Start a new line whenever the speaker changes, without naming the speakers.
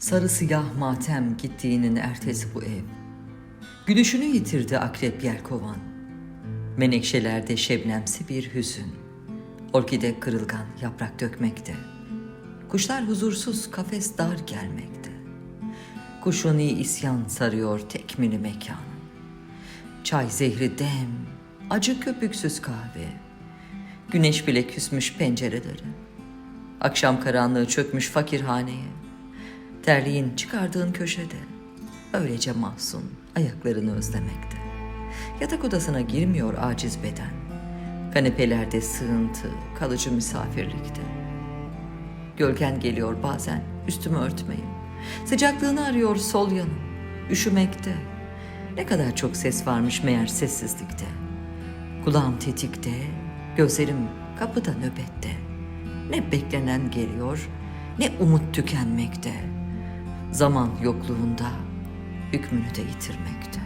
Sarı siyah matem gittiğinin ertesi bu ev. Gülüşünü yitirdi akrep yelkovan. Menekşelerde şebnemsi bir hüzün. Orkide kırılgan yaprak dökmekte. Kuşlar huzursuz kafes dar gelmekte. Kuşuni isyan sarıyor tekmini mekanı. Çay zehri dem, acı köpüksüz kahve. Güneş bile küsmüş pencereleri. Akşam karanlığı çökmüş fakirhaneye. Terliğin çıkardığın köşede. Öylece mahzun ayaklarını özlemekte. Yatak odasına girmiyor aciz beden. Kanepelerde sığıntı, kalıcı misafirlikte. Gölgen geliyor bazen üstümü örtmeyin. Sıcaklığını arıyor sol yanım. Üşümekte. Ne kadar çok ses varmış meğer sessizlikte. Kulağım tetikte, gözlerim kapıda nöbette. Ne beklenen geliyor, ne umut tükenmekte. Zaman yokluğunda hükmünü de yitirmekte.